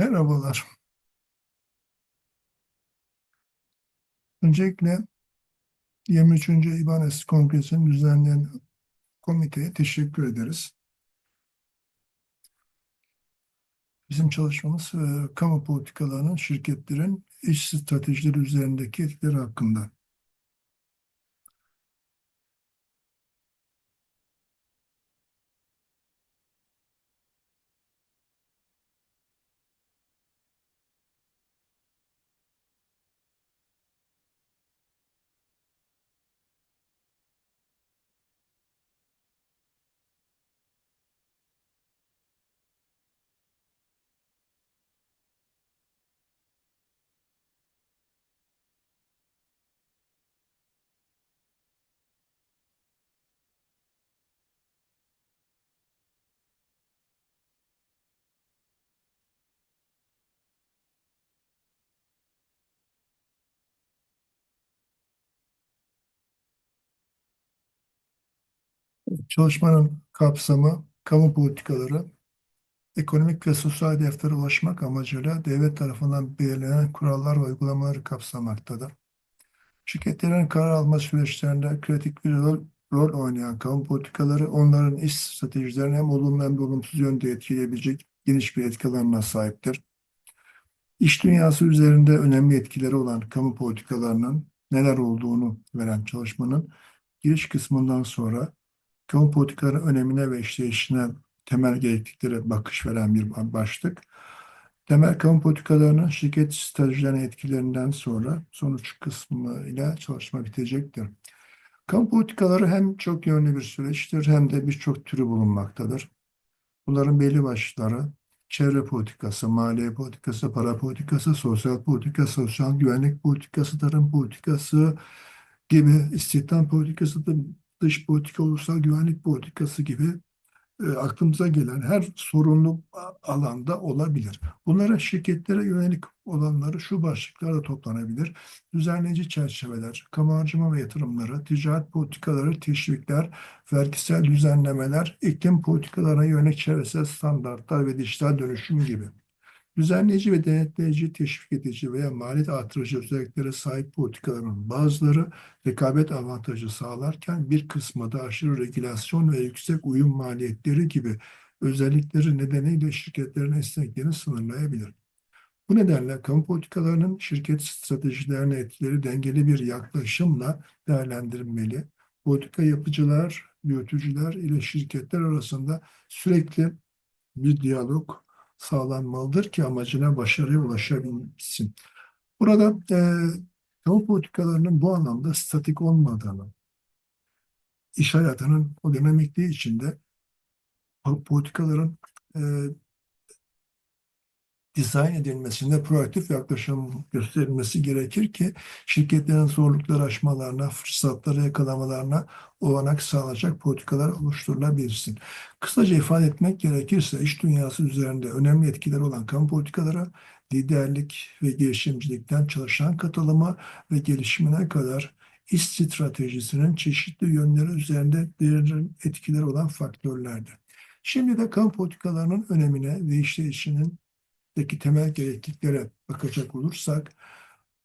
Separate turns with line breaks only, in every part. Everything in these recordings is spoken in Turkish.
Merhabalar. Öncelikle 23. İBANES Kongresi'nin düzenleyen komiteye teşekkür ederiz. Bizim çalışmamız e, kamu politikalarının şirketlerin iş stratejileri üzerindeki etkileri hakkında. Çalışmanın kapsamı, kamu politikaları, ekonomik ve sosyal hedeflere ulaşmak amacıyla devlet tarafından belirlenen kurallar ve uygulamaları kapsamaktadır. Şirketlerin karar alma süreçlerinde kritik bir rol, rol oynayan kamu politikaları onların iş stratejilerini hem olumlu hem de olumsuz yönde etkileyebilecek geniş bir etki sahiptir. İş dünyası üzerinde önemli etkileri olan kamu politikalarının neler olduğunu veren çalışmanın giriş kısmından sonra kamu politikaların önemine ve işleyişine temel gerekliklere bakış veren bir başlık. Temel kamu politikalarının şirket stratejilerine etkilerinden sonra sonuç kısmı ile çalışma bitecektir. Kamu politikaları hem çok yönlü bir süreçtir hem de birçok türü bulunmaktadır. Bunların belli başlıkları çevre politikası, maliye politikası, para politikası, sosyal politika, sosyal güvenlik politikası, tarım politikası gibi istihdam politikası, dış politika, ulusal güvenlik politikası gibi e, aklımıza gelen her sorunlu alanda olabilir. Bunlara şirketlere yönelik olanları şu başlıklarda toplanabilir. Düzenleyici çerçeveler, kamu harcama ve yatırımları, ticaret politikaları, teşvikler, vergisel düzenlemeler, iklim politikalarına yönelik çevresel standartlar ve dijital dönüşüm gibi. Düzenleyici ve denetleyici, teşvik edici veya maliyet artırıcı özelliklere sahip politikaların bazıları rekabet avantajı sağlarken bir kısmı da aşırı regülasyon ve yüksek uyum maliyetleri gibi özellikleri nedeniyle şirketlerin esnekliğini sınırlayabilir. Bu nedenle kamu politikalarının şirket stratejilerine etkileri dengeli bir yaklaşımla değerlendirilmeli. Politika yapıcılar, yürütücüler ile şirketler arasında sürekli bir diyalog sağlanmalıdır ki amacına başarıya ulaşabilsin. Burada e, kamu politikalarının bu anlamda statik olmadığını, iş hayatının o dinamikliği içinde politikaların e, dizayn edilmesinde proaktif yaklaşım gösterilmesi gerekir ki şirketlerin zorlukları aşmalarına, fırsatları yakalamalarına olanak sağlayacak politikalar oluşturulabilsin. Kısaca ifade etmek gerekirse iş dünyası üzerinde önemli etkileri olan kamu politikaları liderlik ve girişimcilikten çalışan katılımı ve gelişimine kadar iş stratejisinin çeşitli yönleri üzerinde derin etkileri olan faktörlerdir. Şimdi de kamu politikalarının önemine ve işleyişinin deki temel gerekliklere bakacak olursak,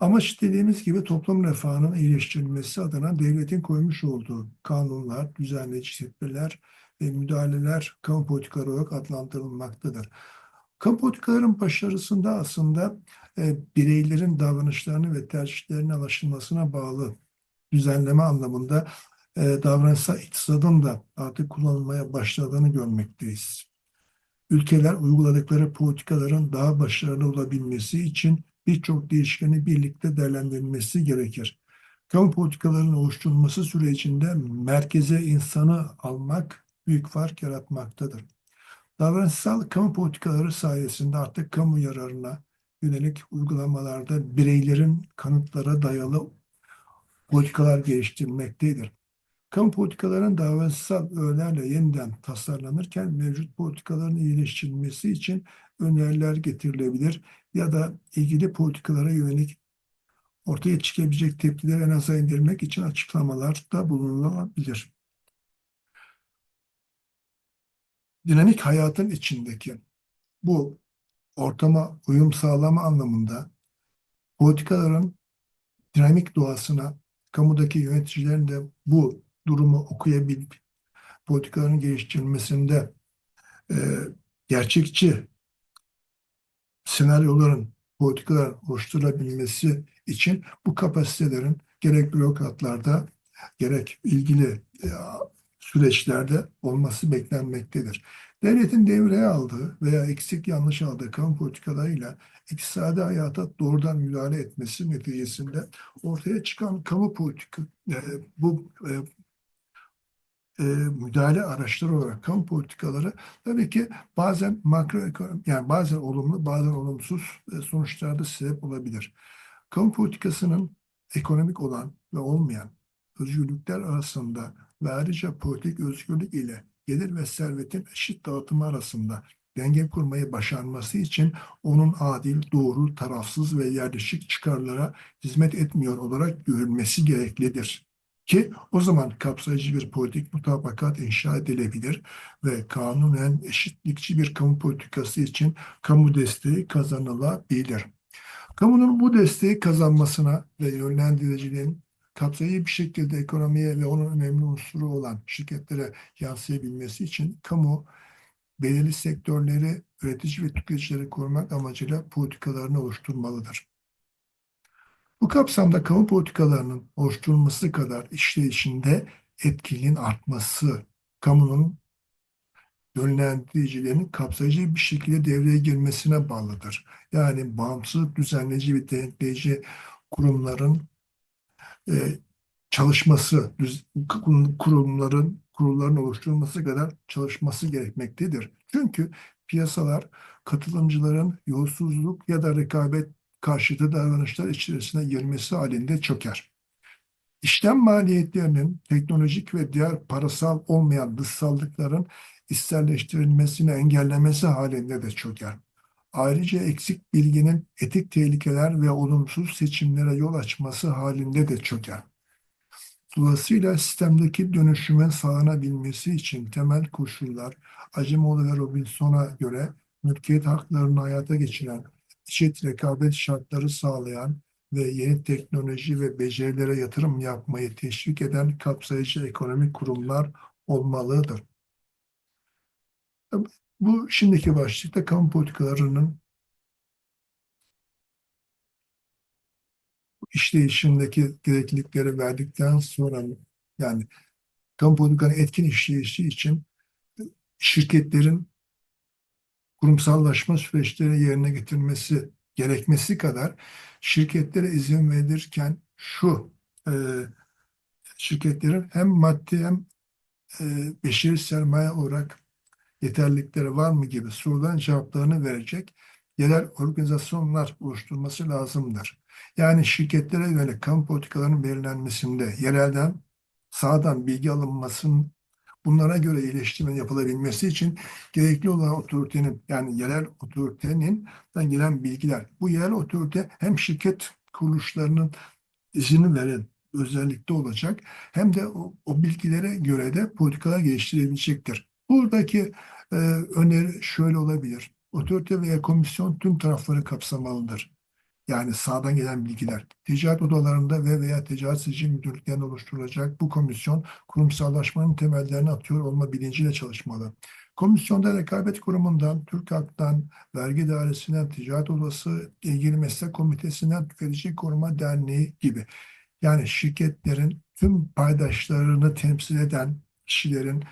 amaç dediğimiz gibi toplum refahının iyileştirilmesi adına devletin koymuş olduğu kanunlar, düzenleyici tedbirler ve müdahaleler kamu politikaları olarak adlandırılmaktadır. Kamu politikaların başarısında aslında e, bireylerin davranışlarını ve tercihlerine anlaşılmasına bağlı düzenleme anlamında e, davranışsal iktisadın da artık kullanılmaya başladığını görmekteyiz ülkeler uyguladıkları politikaların daha başarılı olabilmesi için birçok değişkeni birlikte değerlendirilmesi gerekir. Kamu politikalarının oluşturulması sürecinde merkeze insanı almak büyük fark yaratmaktadır. Davranışsal kamu politikaları sayesinde artık kamu yararına yönelik uygulamalarda bireylerin kanıtlara dayalı politikalar geliştirmektedir. Kamu politikalarının davranışsal öğelerle yeniden tasarlanırken mevcut politikaların iyileştirilmesi için öneriler getirilebilir ya da ilgili politikalara yönelik ortaya çıkabilecek tepkileri en aza indirmek için açıklamalar da bulunulabilir. Dinamik hayatın içindeki bu ortama uyum sağlama anlamında politikaların dinamik doğasına kamudaki yöneticilerin de bu durumu okuyabilip politikaların geliştirilmesinde e, gerçekçi senaryoların, politikaların oluşturabilmesi için bu kapasitelerin gerek bürokratlarda gerek ilgili e, süreçlerde olması beklenmektedir. Devletin devreye aldığı veya eksik yanlış aldığı kamu politikalarıyla iktisadi hayata doğrudan müdahale etmesi neticesinde ortaya çıkan kamu politika e, bu e, e, müdahale araçları olarak kamu politikaları tabii ki bazen makroekonomi yani bazen olumlu bazen olumsuz e, sonuçlarda sebep olabilir. Kamu politikasının ekonomik olan ve olmayan özgürlükler arasında ve ayrıca politik özgürlük ile gelir ve servetin eşit dağıtımı arasında denge kurmayı başarması için onun adil, doğru, tarafsız ve yerleşik çıkarlara hizmet etmiyor olarak görülmesi gereklidir. Ki o zaman kapsayıcı bir politik mutabakat inşa edilebilir ve kanunen eşitlikçi bir kamu politikası için kamu desteği kazanılabilir. Kamunun bu desteği kazanmasına ve yönlendiriciliğin kapsayıcı bir şekilde ekonomiye ve onun önemli unsuru olan şirketlere yansıyabilmesi için kamu belirli sektörleri üretici ve tüketicileri korumak amacıyla politikalarını oluşturmalıdır. Bu kapsamda kamu politikalarının oluşturulması kadar işleyişinde etkinin artması, kamunun yönlendiricilerinin kapsayıcı bir şekilde devreye girmesine bağlıdır. Yani bağımsız, düzenleyici ve denetleyici kurumların e, çalışması, düz, kurumların kurulların oluşturulması kadar çalışması gerekmektedir. Çünkü piyasalar katılımcıların yolsuzluk ya da rekabet karşıtı davranışlar içerisine girmesi halinde çöker. İşlem maliyetlerinin teknolojik ve diğer parasal olmayan dışsallıkların isterleştirilmesini engellemesi halinde de çöker. Ayrıca eksik bilginin etik tehlikeler ve olumsuz seçimlere yol açması halinde de çöker. Dolayısıyla sistemdeki dönüşümün sağlanabilmesi için temel koşullar Acemoğlu ve Robinson'a göre mülkiyet haklarını hayata geçiren, eşit rekabet şartları sağlayan ve yeni teknoloji ve becerilere yatırım yapmayı teşvik eden kapsayıcı ekonomik kurumlar olmalıdır. Bu şimdiki başlıkta kamu politikalarının işleyişindeki gereklilikleri verdikten sonra yani kamu politikanın etkin işleyişi için şirketlerin kurumsallaşma süreçleri yerine getirmesi gerekmesi kadar şirketlere izin verirken şu e, şirketlerin hem maddi hem e, beşeri sermaye olarak yeterlilikleri var mı gibi soruların cevaplarını verecek yerel organizasyonlar oluşturması lazımdır. Yani şirketlere yönelik kamu politikalarının belirlenmesinde yerelden sağdan bilgi alınmasının bunlara göre iyileştirme yapılabilmesi için gerekli olan otoritenin yani yerel otoritenin gelen bilgiler. Bu yerel otorite hem şirket kuruluşlarının izini veren özellikte olacak hem de o, o bilgilere göre de politikalar geliştirebilecektir. Buradaki e, öneri şöyle olabilir. Otorite veya komisyon tüm tarafları kapsamalıdır. Yani sağdan gelen bilgiler. Ticaret odalarında ve veya ticaret sicil müdürlüklerinde oluşturulacak bu komisyon kurumsallaşmanın temellerini atıyor olma bilinciyle çalışmalı. Komisyonda rekabet kurumundan, Türk Halk'tan, vergi dairesinden, ticaret odası, ilgili meslek komitesinden, tüketici koruma derneği gibi. Yani şirketlerin tüm paydaşlarını temsil eden kişilerin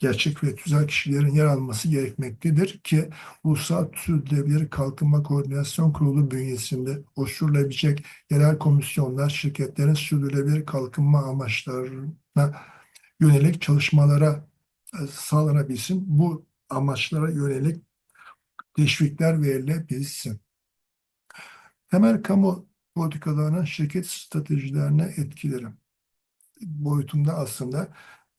gerçek ve tüzel kişilerin yer alması gerekmektedir ki Ulusal Sürdürülebilir Kalkınma Koordinasyon Kurulu bünyesinde oluşturulabilecek yerel komisyonlar şirketlerin sürdürülebilir kalkınma amaçlarına yönelik çalışmalara e, sağlanabilsin. Bu amaçlara yönelik teşvikler verilebilsin. Temel kamu politikalarının şirket stratejilerine etkileri boyutunda aslında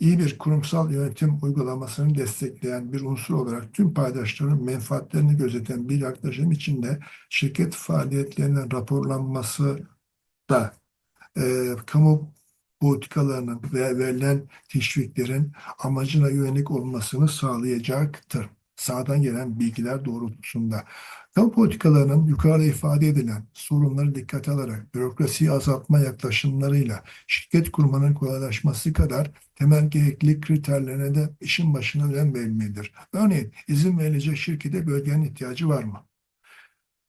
iyi bir kurumsal yönetim uygulamasını destekleyen bir unsur olarak tüm paydaşların menfaatlerini gözeten bir yaklaşım içinde şirket faaliyetlerinin raporlanması da e, kamu politikalarının ve verilen teşviklerin amacına yönelik olmasını sağlayacaktır. sağdan gelen bilgiler doğrultusunda. Kamu politikalarının yukarıda ifade edilen sorunları dikkate alarak bürokrasiyi azaltma yaklaşımlarıyla şirket kurmanın kolaylaşması kadar temel gereklilik kriterlerine de işin başına önem verilmelidir. Örneğin izin verilecek şirkete bölgenin ihtiyacı var mı?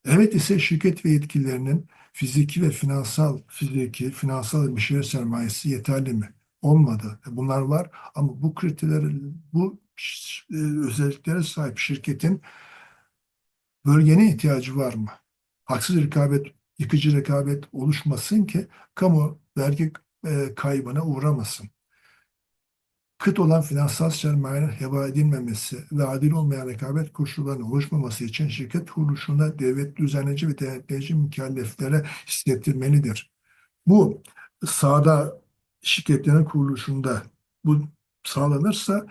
Evet ise şirket ve yetkililerinin fiziki ve finansal, fiziki, finansal ve müşteri sermayesi yeterli mi? Olmadı. E, Bunlar var ama bu kriterler, bu e, özelliklere sahip şirketin bölgene ihtiyacı var mı? Haksız rekabet, yıkıcı rekabet oluşmasın ki kamu vergi e, kaybına uğramasın. Kıt olan finansal sermayenin heba edilmemesi ve adil olmayan rekabet koşullarının oluşmaması için şirket kuruluşunda devlet düzenleyici ve denetleyici mükelleflere hissettirmelidir. Bu sahada şirketlerin kuruluşunda bu sağlanırsa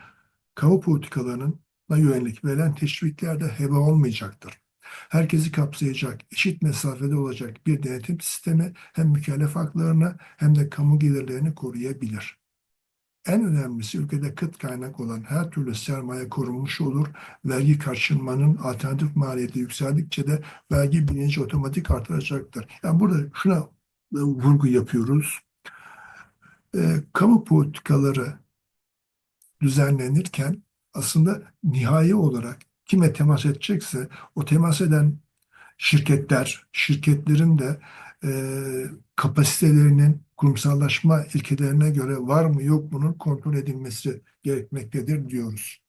kamu politikalarının yönelik verilen teşvikler de heba olmayacaktır. Herkesi kapsayacak, eşit mesafede olacak bir denetim sistemi hem mükellef haklarını hem de kamu gelirlerini koruyabilir. En önemlisi ülkede kıt kaynak olan her türlü sermaye korunmuş olur. Vergi kaçınmanın alternatif maliyeti yükseldikçe de vergi bilinci otomatik artacaktır. Yani burada şuna e, vurgu yapıyoruz. E, kamu politikaları düzenlenirken aslında nihai olarak kime temas edecekse o temas eden şirketler, şirketlerin de e, kapasitelerinin kurumsallaşma ilkelerine göre var mı yok bunun kontrol edilmesi gerekmektedir diyoruz.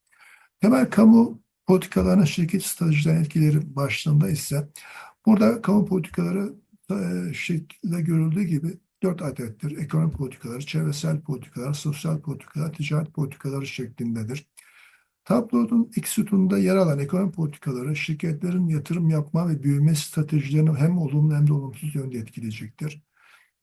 Temel kamu politikalarının şirket stratejilerine etkileri başlığında ise burada kamu politikaları e, şekilde görüldüğü gibi dört adettir. Ekonomi politikaları, çevresel politikalar, sosyal politikalar, ticaret politikaları şeklindedir. Tablonun ilk sütununda yer alan ekonomi politikaları şirketlerin yatırım yapma ve büyüme stratejilerini hem olumlu hem de olumsuz yönde etkileyecektir.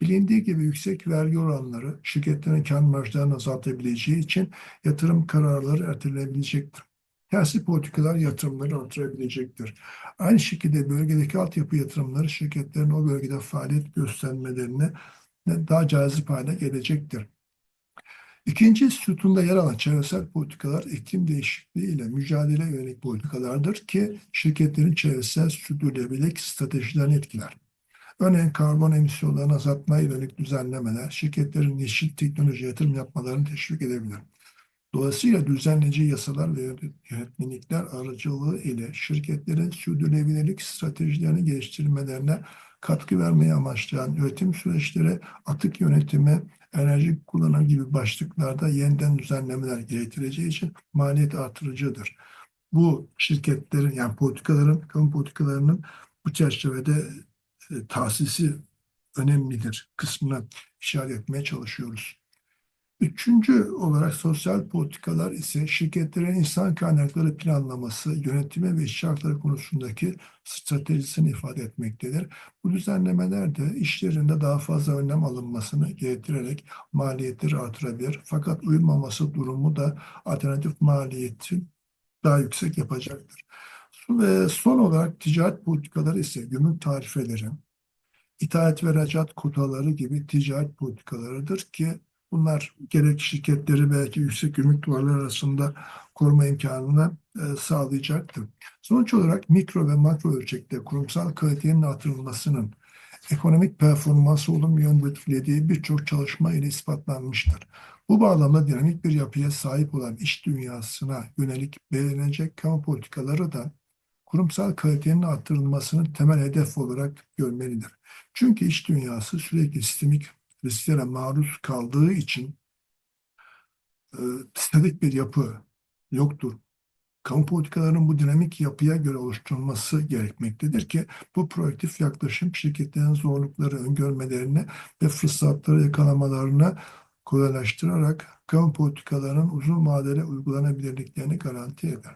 Bilindiği gibi yüksek vergi oranları şirketlerin kar marjlarını azaltabileceği için yatırım kararları ertelenebilecektir. Tersi politikalar yatırımları artırabilecektir. Aynı şekilde bölgedeki altyapı yatırımları şirketlerin o bölgede faaliyet göstermelerine daha cazip hale gelecektir. İkinci sütunda yer alan çevresel politikalar iklim değişikliği ile mücadele yönelik politikalardır ki şirketlerin çevresel sürdürülebilirlik stratejilerini etkiler. Örneğin karbon emisyonlarını azaltmaya yönelik düzenlemeler şirketlerin yeşil teknoloji yatırım yapmalarını teşvik edebilir. Dolayısıyla düzenleyici yasalar ve yönetmelikler aracılığı ile şirketlerin sürdürülebilirlik stratejilerini geliştirmelerine katkı vermeyi amaçlayan üretim süreçleri, atık yönetimi, enerji kullanımı gibi başlıklarda yeniden düzenlemeler gerektireceği için maliyet artırıcıdır. Bu şirketlerin yani politikaların, kamu politikalarının bu çerçevede e, tahsisi önemlidir kısmına işaret etmeye çalışıyoruz. Üçüncü olarak sosyal politikalar ise şirketlerin insan kaynakları planlaması, yönetimi ve iş şartları konusundaki stratejisini ifade etmektedir. Bu düzenlemeler de işlerinde daha fazla önlem alınmasını gerektirerek maliyetleri artırabilir. Fakat uyulmaması durumu da alternatif maliyetin daha yüksek yapacaktır. Ve son olarak ticaret politikaları ise gümrük tarifeleri, ithalat ve ihracat kotaları gibi ticaret politikalarıdır ki Bunlar gerek şirketleri belki yüksek gümrük duvarları arasında koruma imkanını e, sağlayacaktır. Sonuç olarak mikro ve makro ölçekte kurumsal kalitenin artırılmasının ekonomik performansı olumlu yönde etkilediği birçok çalışma ile ispatlanmıştır. Bu bağlamda dinamik bir yapıya sahip olan iş dünyasına yönelik belirlenecek kamu politikaları da kurumsal kalitenin artırılmasının temel hedef olarak görmelidir. Çünkü iş dünyası sürekli sistemik risklere maruz kaldığı için e, bir yapı yoktur. Kamu politikalarının bu dinamik yapıya göre oluşturulması gerekmektedir ki bu proaktif yaklaşım şirketlerin zorlukları öngörmelerini ve fırsatları yakalamalarını kolaylaştırarak kamu politikalarının uzun vadeli uygulanabilirliklerini garanti eder.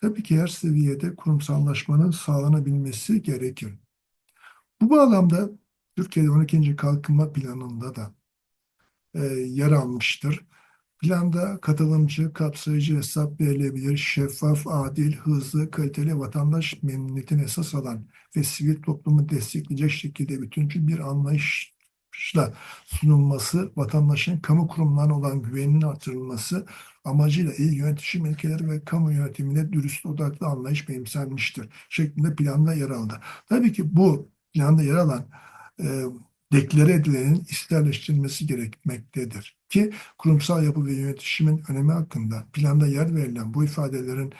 Tabii ki her seviyede kurumsallaşmanın sağlanabilmesi gerekir. Bu bağlamda Türkiye'de 12. Kalkınma Planı'nda da e, yer almıştır. Planda katılımcı, kapsayıcı, hesap verilebilir, şeffaf, adil, hızlı, kaliteli vatandaş memnuniyetini esas alan ve sivil toplumu destekleyecek şekilde bütüncül bir anlayış amaçla sunulması, vatandaşın kamu kurumlarına olan güveninin artırılması amacıyla iyi yönetişim ilkeleri ve kamu yönetimine dürüst odaklı anlayış benimsenmiştir şeklinde planda yer aldı. Tabii ki bu planda yer alan e, deklare edilenin isterleştirilmesi gerekmektedir. Ki kurumsal yapı ve yönetişimin önemi hakkında planda yer verilen bu ifadelerin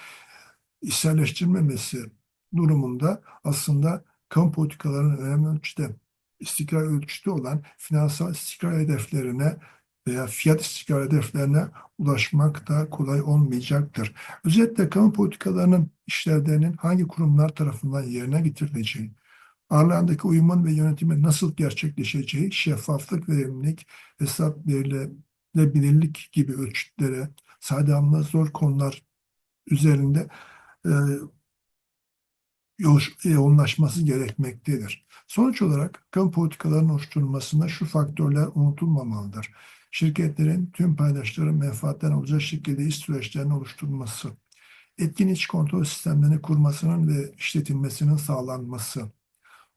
isterleştirilmemesi durumunda aslında kamu politikalarının önemli ölçüde istikrar ölçütü olan finansal istikrar hedeflerine veya fiyat istikrar hedeflerine ulaşmak da kolay olmayacaktır. Özetle kamu politikalarının işlevlerinin hangi kurumlar tarafından yerine getirileceği, aralarındaki uyumun ve yönetimin nasıl gerçekleşeceği, şeffaflık, verimlilik, hesap verilebilirlik gibi ölçütlere, saydamlı zor konular üzerinde e, yo- yoğunlaşması gerekmektedir. Sonuç olarak kamu politikalarının oluşturulmasında şu faktörler unutulmamalıdır. Şirketlerin tüm paydaşların menfaatlerine olacak şekilde iş süreçlerinin oluşturulması, etkin iç kontrol sistemlerini kurmasının ve işletilmesinin sağlanması,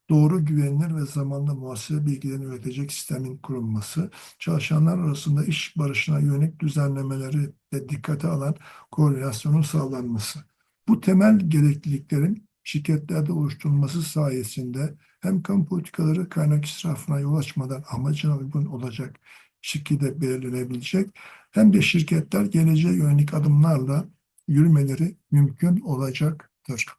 doğru, güvenilir ve zamanla muhasebe bilgilerini üretecek sistemin kurulması, çalışanlar arasında iş barışına yönelik düzenlemeleri de dikkate alan koordinasyonun sağlanması. Bu temel gerekliliklerin şirketlerde oluşturulması sayesinde hem kamu politikaları kaynak israfına yol açmadan amacına uygun olacak şekilde belirlenebilecek hem de şirketler geleceğe yönelik adımlarla yürümeleri mümkün olacaktır.